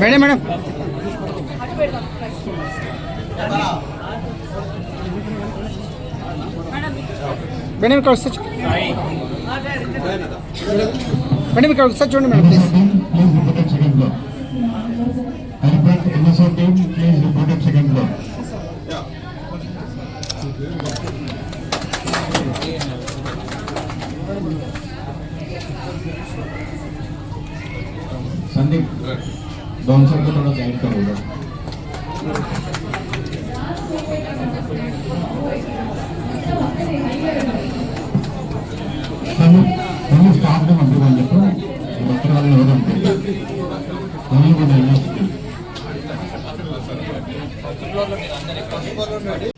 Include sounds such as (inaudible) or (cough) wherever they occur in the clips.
Madam madam madam ఇక్కడ వస్తే చూ- madam ఇక్కడ ఒకసారి చూడండి madam please Please report at second floor. I repeat, NSO team, please report at second floor.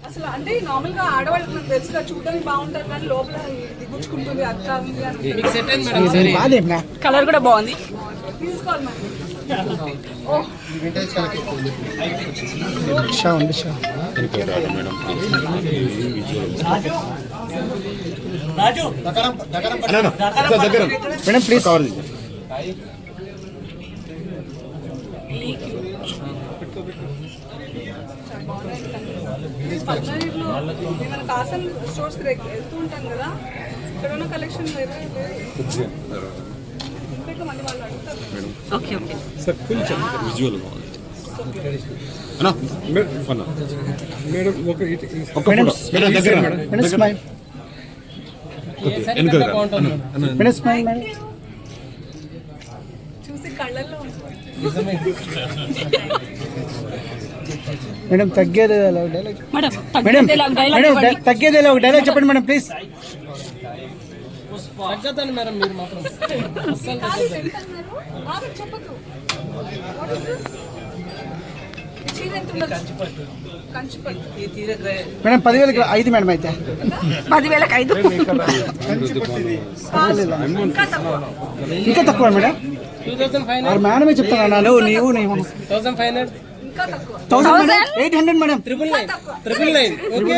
అసలు అంటే నార్మల్గా ఆడవాళ్ళకి నాకు తెలుసు కదా, చూడడానికి బాగుంటారు కానీ లోపల దిగుచ్చుకుంటుంది అక్క కలర్ కూడా బాగుంది. తీసుకోవాలి మేడం ప్లీజ్ పద్నాలుగులో మన కాసన్ స్టోర్స్ వెళ్తూ ఉంటాం కదా ఇక్కడ ఉన్న కలెక్షన్ విజువల్ బాగుంది ఒక స్మైల్ స్మైల్ మేడం చూసి కళ్ళల్లో ఉంటుంది మేడం తగ్గేది ఎలా డైలాగ్ మేడం మేడం తగ్గేది ఎలా ఒక డైలాగ్ చెప్పండి మేడం ప్లీజ్ తగ్గదండి మేడం మీరు మాత్రం. మేడం పదివేలకి ఐదు మేడం అయితే. పదివేలకు ఐదు. ఇంకా తక్కువ మేడం? మేడమే చెప్తాను నువ్వు నీవు నీవు. థౌసండ్ ఫైవ్ హండ్రెడ్ ఇంకా తక్కువ. Thousand madam eight hundred madam. Triple nine. Triple nine. Okay.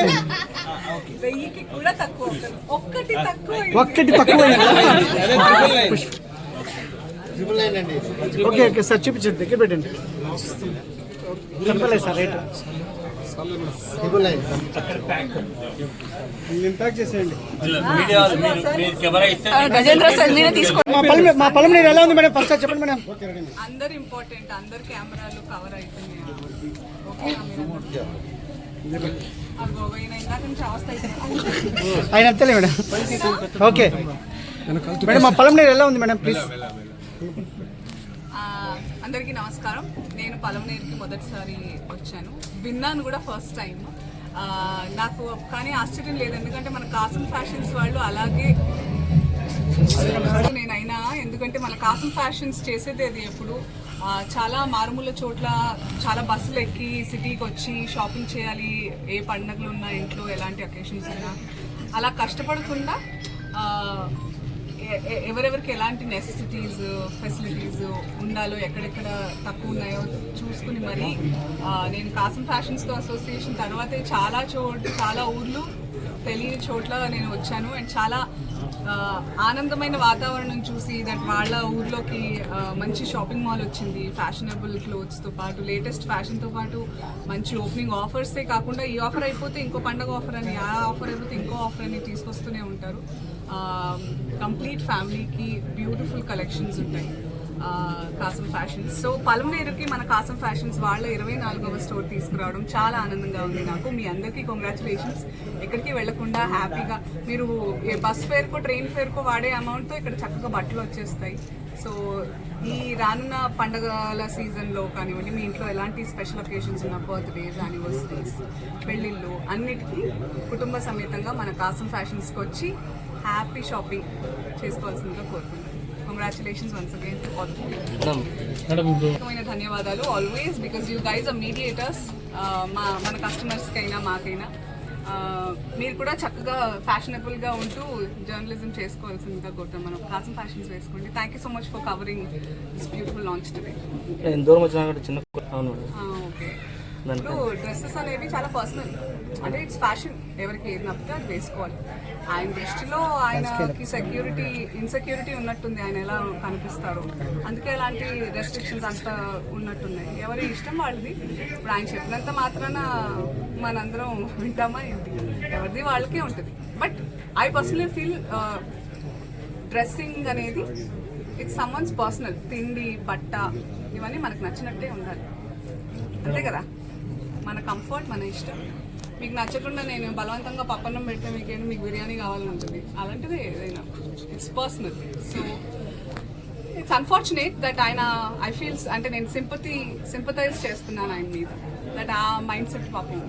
ఒక్కటి తక్కువ ఓకే ఓకే సార్ చూపించండి దగ్గర పెట్టండి. చెప్పలేదు సార్ రేట్. మా పొలం మా పొలం నీరు ఎలా ఉంది మేడం? ఫస్ట్ చెప్పండి మేడం. అందరు ఇంపార్టెంట్ అందరు కెమెరాలు కవర్ అవుతున్నాయి. ఆయన అంతలే మేడం. ఓకే మేడం మా పొలం నీరు ఎలా ఉంది మేడం? ప్లీజ్ ఆ, అందరికీ నమస్కారం. నేను పలమనేరుకి మొదటిసారి వచ్చాను. విన్నాను కూడా ఫస్ట్ టైం నాకు కానీ ఆశ్చర్యం లేదు. ఎందుకంటే మన కాసం ఫ్యాషన్స్ వాళ్ళు అలాగే నేనైనా ఎందుకంటే మన కాసం ఫ్యాషన్స్ చేసేది అది ఎప్పుడు. చాలా మారుమూల చోట్ల చాలా బస్సులు ఎక్కి సిటీకి వచ్చి షాపింగ్ చేయాలి. ఏ పండుగలు ఉన్నా ఇంట్లో ఎలాంటి అకేషన్స్ ఉన్నా. అలా కష్టపడకుండా ఎవరెవరికి ఎలాంటి నెసెసిటీస్ ఫెసిలిటీస్ ఉండాలో ఎక్కడెక్కడ తక్కువ ఉన్నాయో చూసుకుని మరి నేను కాసం ఫ్యాషన్స్తో అసోసియేషన్ తర్వాతే చాలా చోట్ చాలా ఊర్లు తెలియని చోట్ల నేను వచ్చాను. అండ్ చాలా ఆనందమైన వాతావరణం చూసి దట్ వాళ్ళ ఊర్లోకి మంచి షాపింగ్ మాల్ వచ్చింది ఫ్యాషనబుల్ క్లోత్స్తో పాటు లేటెస్ట్ ఫ్యాషన్తో పాటు మంచి ఓపెనింగ్ ఆఫర్సే కాకుండా ఈ ఆఫర్ అయిపోతే ఇంకో పండగ ఆఫర్ అని ఆ ఆఫర్ అయిపోతే ఇంకో ఆఫర్ అని తీసుకొస్తూనే ఉంటారు. కంప్లీట్ ఫ్యామిలీకి బ్యూటిఫుల్ కలెక్షన్స్ ఉంటాయి. కాసం ఫ్యాషన్స్ సో పలమనేరుకి మన కాసం ఫ్యాషన్స్ వాళ్ళ ఇరవై నాలుగవ స్టోర్ తీసుకురావడం చాలా ఆనందంగా ఉంది నాకు. మీ అందరికీ కంగ్రాచులేషన్స్ ఎక్కడికి వెళ్ళకుండా హ్యాపీగా మీరు బస్ ఫేర్కో ట్రైన్ ఫేర్కో వాడే అమౌంట్తో ఇక్కడ చక్కగా బట్టలు వచ్చేస్తాయి. సో ఈ రానున్న పండగల సీజన్లో కానివ్వండి మీ ఇంట్లో ఎలాంటి స్పెషల్ ఒకేషన్స్ ఉన్న బర్త్డేస్ యానివర్సరీస్ పెళ్ళిళ్ళు అన్నిటికీ కుటుంబ సమేతంగా మన కాసం ఫ్యాషన్స్కి వచ్చి హ్యాపీ షాపింగ్ చేసుకోవాల్సిందిగా కోరుకుంటున్నాను. కంగ్రాచులేషన్స్ వన్స్ అగైన్ రకమైన ధన్యవాదాలు always because you guys are mediators మా మన కస్టమర్స్కి అయినా మాకైనా. Uh, మీరు కూడా చక్కగా ఫ్యాషనబుల్గా ఉంటూ జర్నలిజం చేసుకోవాల్సిందిగా కోరుతాం. మనం కాసం ఫ్యాషన్స్ వేసుకోండి. Thank you so much for covering this beautiful launch today దూరం వచ్చినా కూడా చిన్న ఓకే ఇప్పుడు డ్రెస్సెస్ అనేవి చాలా పర్సనల్ అంటే ఇట్స్ ఫ్యాషన్ ఎవరికి ఏది నప్పితే అది వేసుకోవాలి. ఆయన దృష్టిలో ఆయనకి సెక్యూరిటీ ఇన్సెక్యూరిటీ ఉన్నట్టుంది. ఆయన ఎలా కనిపిస్తారు. అందుకే అలాంటి రెస్ట్రిక్షన్స్ అంత ఉన్నట్టున్నాయి. ఎవరి ఇష్టం వాళ్ళది. ఇప్పుడు ఆయన చెప్పినంత మాత్రాన మనందరం వింటామా ఏంటి? ఎవరిది వాళ్ళకే ఉంటుంది. But I personally feel dressing అనేది ఇట్స్ సమ్మన్స్ పర్సనల్ తిండి బట్ట ఇవన్నీ మనకు నచ్చినట్టే ఉండాలి. అంతే కదా? మన కంఫర్ట్ మన ఇష్టం. మీకు నచ్చకుండా నేను బలవంతంగా పప్పన్నం పెడితే మీకేంటి మీకు బిర్యానీ కావాలని ఉంటుంది. అలాంటిదే ఏదైనా. It's personal so it's unfortunate that ఆయన ఐ ఫీల్స్ అంటే నేను సింపతి సింపతైజ్ చేస్తున్నాను ఆయన మీద. దట్ ఆ మైండ్ సెట్ పాపం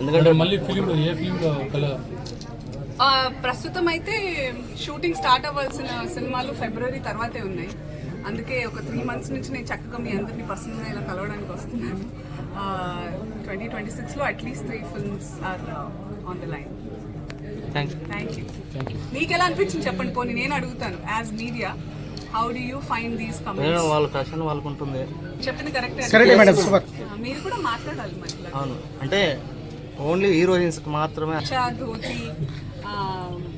ఎందుకంటే మళ్ళీ ఫిలిం ఏ ప్రస్తుతం అయితే షూటింగ్ స్టార్ట్ అవ్వాల్సిన సినిమాలు ఫిబ్రవరి తర్వాతే ఉన్నాయి. అందుకే ఒక త్రీ మంత్స్ నుంచి నేను చక్కగా మీ అందరినీ పర్సనల్గా ఇలా కలవడానికి వస్తున్నాను. ట్వంటీ ట్వంటీ సిక్స్లో at least three films are on the line thank thank you మీకు ఎలా అనిపించింది చెప్పండి పోనీ నేను అడుగుతాను. As media how do you find these comments వాళ్ళ ఫ్యాషన్ వాళ్ళకు ఉంటుంది చెప్పింది కరెక్ట్ కరెక్టే మేడం సూపర్. మీరు కూడా మాట్లాడాలి మరి. అవును. అంటే ఓన్లీ హీరోయిన్స్కి మాత్రమే ధోతి ఆ,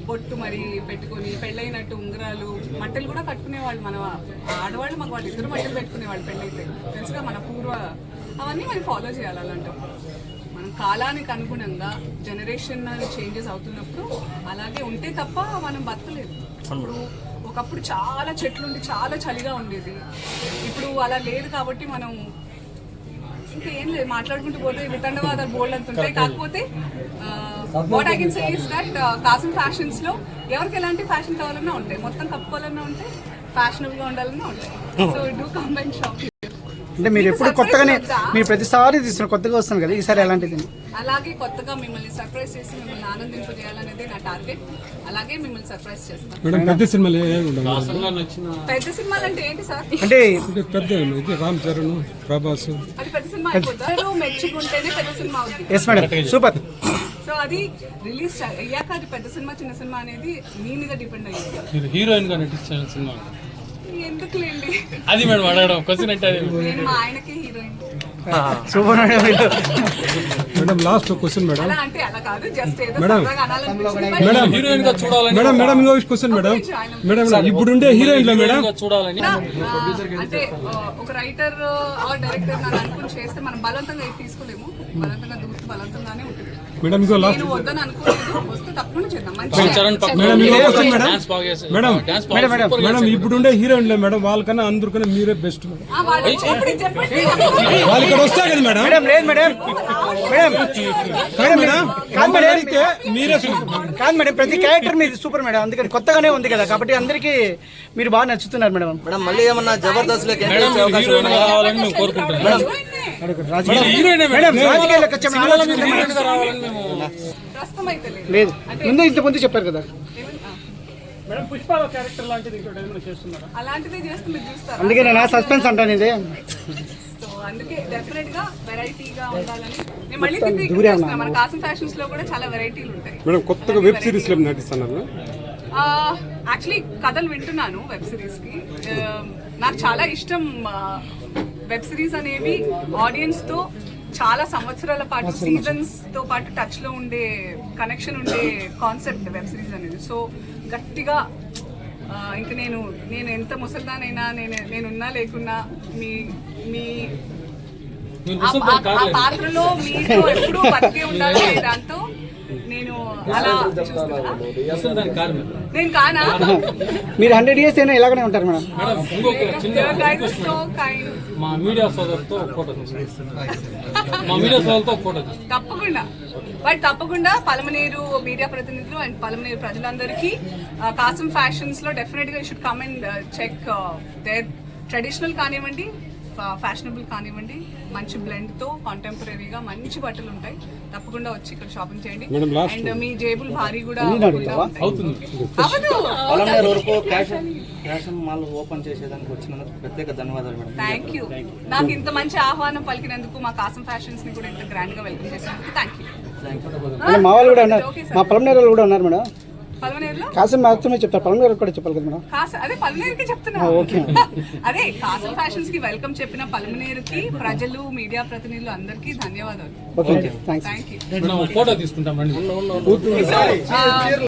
బొట్టు మరి పెట్టుకొని పెళ్ళైనట్టు ఉంగరాలు మట్టలు కూడా కట్టుకునేవాళ్ళు మన ఆడవాళ్ళు మాకు వాళ్ళు ఇద్దరు మట్టలు పెట్టుకునేవాళ్ళు పెళ్ళైతే. తెలుసుగా మన పూర్వ అవన్నీ మనం ఫాలో చేయాలి అలాంటప్పుడు మనం కాలానికి అనుగుణంగా జనరేషన్ చేంజెస్ అవుతున్నప్పుడు అలాగే ఉంటే తప్ప మనం బతకలేదు. ఇప్పుడు ఒకప్పుడు చాలా చెట్లు ఉండి చాలా చలిగా ఉండేది. ఇప్పుడు అలా లేదు కాబట్టి మనం ఇంకా ఏం లేదు మాట్లాడుకుంటూ పోతే వితండవాదాలు బోల్డ్ అంత ఉంటాయి. కాకపోతే what I can say is that Kasam ఫ్యాషన్స్లో ఎవరికి ఎలాంటి ఫ్యాషన్ కావాలన్నా ఉంటాయి. మొత్తం కప్పుకోవాలన్నా ఉంటాయి ఫ్యాషనబుల్గా ఉండాలన్నా ఉంటాయి. సో డూ కంబైన్ షాప్ అంటే మీరు ఎప్పుడు కొత్తగానే మీరు ప్రతిసారి తీస్తున్నారు కొత్తగా వస్తున్నారు కదా ఈసారి ఎలాంటిది? అలాగే కొత్తగా మిమ్మల్ని సర్ప్రైజ్ చేసి మిమ్మల్ని ఆనందింపజేయాలనేదే నా టార్గెట్ అలాగే మిమ్మల్ని సర్ప్రైజ్ చేస్తాను. మేడం పెద్ద సినిమాలు పెద్ద సినిమాలు అంటే ఏంటి సార్? అంటే అంటే పెద్ద ఇది రామ్ చరణ్ ప్రభాస్. అది పెద్ద సినిమా అయిపోతారు మెచ్చుకుంటేనే పెద్ద సినిమా అవుతుంది ఎస్ మేడం సూపర్ సో అది రిలీజ్ అయ్యాక అది పెద్ద సినిమా చిన్న సినిమా అనేది మీ మీద డిపెండ్ అయ్యింది. హీరోయిన్గా నటించిన సినిమా. ఎందుకులేండి? అది మేడం అడగడం క్వశ్చన్ అంటే అది. నేను మా ఆయనకే heroine super madam last question madam. అలా అంటే అలా కాదు జస్ట్ ఏదో మేడం. సరదాగా అనాలనిపించింది. but మేడం హీరోయిన్గా చూడాలని మేడం మేడం ఇంకో క్వశ్చన్ మేడం. మేడం ఇప్పుడుండే హీరోయిన్లో మేడం. చూడాలని. ఆ, అంటే ఆ, ఒక రైటర్ ఆర్ డైరెక్టర్ అనుకుని చేస్తే మనం బలవంతంగా ఏది తీసుకోలేము. బలవంతంగా దూస్తే బలవంతంగానే ఉంటుంది. మేడం ఇంకో లాస్ట్ వస్తే madam madam madam. Madam madam madam ఇప్పుడుండే హీరోయిన్లో మేడం. వాళ్ళకన్నా అందరికన్నా మీరే బెస్ట్ మేడం. వాళ్ళు ఇక్కడ వస్తారు కదా మేడం? మేడం లేదు మేడం. మేడం. మేడం మేడం కాదు మేడం. అడిగితే మీరే సూపర్. కాదు మేడం ప్రతి క్యారెక్టర్ మీది సూపర్ మేడం. అందుకని కొత్తగానే ఉంది కదా. కాబట్టి అందరికీ మీరు బాగా నచ్చుతున్నారు మేడం. మేడం మళ్ళీ ఏమన్నా జబర్దస్త్లోకి లేదు. ముందే ఇంత ముందు చెప్పారు కదా. ఏమన్నా? మేడం పుష్పాల క్యారెక్టర్ లాంటిది ఇంకోటి ఏమైనా చేస్తున్నారా? అలాంటిదే చేస్తే మీరు చూస్తారా? అందుకే నేను సస్పెన్స్ అంటాను ఇది సో అందుకే డెఫినెట్గా వెరైటీగా ఉండాలని నేను మళ్ళీ తిరిగి. మన కాసం ఫ్యాషన్స్లో కూడా చాలా వెరైటీలు ఉంటాయి. మేడం కొత్తగా వెబ్ సిరీస్లో నటిస్తున్నారు? యాక్చువల్లీ కథలు వింటున్నాను వెబ్ సిరీస్కి. నాకు చాలా ఇష్టం వెబ్ సిరీస్ అనేవి ఆడియన్స్తో చాలా సంవత్సరాల పాటు సీజన్స్తో పాటు టచ్లో ఉండే కనెక్షన్ ఉండే కాన్సెప్ట్ వెబ్ సిరీస్ అనేది. సో గట్టిగా ఇంక నేను నేను ఎంత ముసల్దానైనా నేను నేనున్నా లేకున్నా మీ మీ ఆ పాత్రలో మీతో ఎప్పుడూ బతికే ఉండాలి (laughs) దాంతో నేను అలా చూస్తున్నా అసలు దాని కారణం నేను కానా? మీరు హండ్రెడ్ ఇయర్స్ అయినా ఇలాగనే ఉంటారు మేడం. మా మీడియా సోదరుతో ఒక ఫోటో తీసుకుంటాం మా మీడియా సోదరుతో ఒక ఫోటో తీసుకుంటాం తప్పకుండా. బట్ తప్పకుండా పలమనేరు మీడియా ప్రతినిధులు అండ్ పలమనేరు ప్రజలందరికీ కాసం ఫ్యాషన్స్లో డెఫినెట్గా should come and check there traditional కానివ్వండి ఫ్యాషనబుల్ కానివ్వండి మంచి బ్లెండ్తో కాంటెంపరీగా మంచి బట్టలు ఉంటాయి. తప్పకుండా వచ్చి ఇక్కడ షాపింగ్ చేయండి. అండ్ మీ జేబులు భారీ కూడా పలమనేరు ఓపెన్ చేసేదానికి వచ్చినందుకు ప్రత్యేక ధన్యవాదాలు మేడం థ్యాంక్ యూ నాకు ఇంత మంచి ఆహ్వానం పలికినందుకు మా కాసం ఫ్యాషన్స్ని కూడా ఇంత గ్రాండ్గా వెల్కమ్ చేసినందుకు థ్యాంక్ యూ మా వాళ్ళు కూడా ఉన్నారు. మా పొలం వాళ్ళు కూడా ఉన్నారు మేడం కాసం మాత్రమే చెప్తారు. పవన్ గారు కూడా చెప్పాలి కదా మేడం? కాస అదే పల్మనేరుకి చెప్తున్నా. ఓకే. అదే కాసం ఫ్యాషన్స్కి వెల్కమ్ చెప్పిన పల్మనేరుకి ప్రజలు మీడియా ప్రతినిధులు అందరికీ ధన్యవాదాలు. Okay. Thanks thank you photo తీసుకుంటాం